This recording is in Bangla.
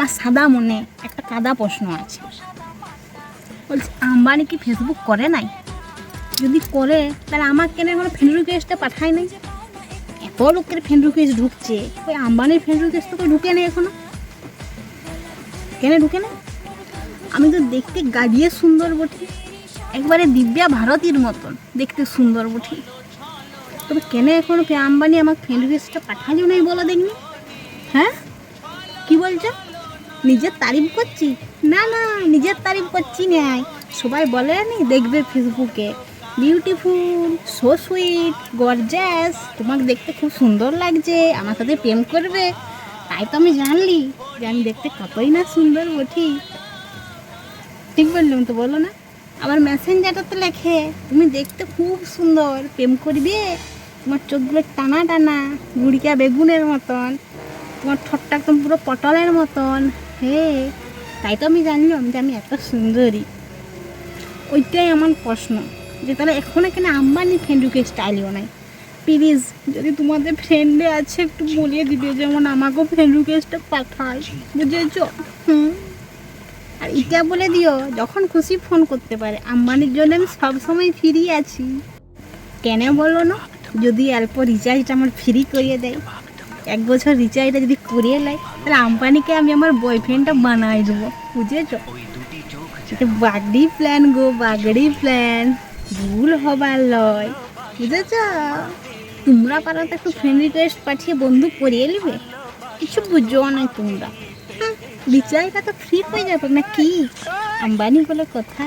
আমার সাদা মনে একটা কাদা প্রশ্ন আছে। বলছি, আম্বানি কি ফেসবুক করে নাই? যদি করে, তাহলে আমার কেন এখনও ফ্রেন্ড রিকোয়েস্টটা পাঠায় নাই? এত লোকের ফ্রেন্ড রিকোয়েস্ট ঢুকছে। ওই আম্বানির ফ্রেন্ড রিকোয়েস্ট তো ঢুকে নেই এখনও। কেন ঢুকে না আমি তো দেখতে গাড়িয়ে সুন্দর বটি একবারে দিব্যা ভারতীর মতন দেখতে সুন্দর বটি তবে কেন এখনও আম্বানি আমার ফ্রেন্ড রিকোয়েস্টটা পাঠালিও নাই বলো দেখনি? হ্যাঁ? নিজের তারিফ করছি? না না, নিজের তারিফ করছি নাই সবাই বলে নি, দেখবে ফেসবুকে। বিউটিফুল সো সুইট গর্জাস তোমাকে দেখতে খুব সুন্দর লাগছে, আমার সাথে প্রেম করবে। তাই তো আমি জানলি যে আমি দেখতে কতই না সুন্দর বটি ঠিক বললাম তো, বলো না। আবার মেসেঞ্জারটা তো লেখে, তুমি দেখতে খুব সুন্দর, প্রেম করবে। তোমার চোখগুলো টানা টানা গুড়িকা বেগুনের মতন। তোমার ঠোঁটটা একদম পুরো পটলের মতন। হে, তাই তো আমি জানলাম যে আমি এত সুন্দরী। ওইটাই আমার প্রশ্ন, যে তাহলে এখনও কেন আম্বানি ফ্রেন্ড রিকোয়েস্ট আইলিও নাই প্লিজ যদি তোমাদের ফ্রেন্ডে আছে, একটু বলিয়ে দিবে, যেমন আমাকেও ফ্রেন্ড রিকোয়েস্টটা পাঠায়। বুঝেছ? হুম। আর এটা বলে দিও, যখন খুশি ফোন করতে পারে। আম্বানির জন্য আমি সবসময় ফ্রি আছি। কেন বলো না? যদি অল্প রিচার্জটা আমার ফ্রি করিয়ে দেয়। এক বছর রিচার্জটা যদি করিয়ে নেয় তাহলে আম্বানিকে আমি আমার বয়ফ্রেন্ডটা বানাই দেবো, বুঝেছ? বাগড়ি প্ল্যান গো, বাগড়ি প্ল্যান ভুল হবার লয়, বুঝেছ? তোমরা পারো তো একটু ফ্রেন্ড রিকোয়েস্ট পাঠিয়ে বন্ধু করিয়ে নেবে? কিছু বুঝো না তোমরা। রিচার্জটা তো ফ্রি হয়ে যাবে, না কি? আম্বানি বলে কথা।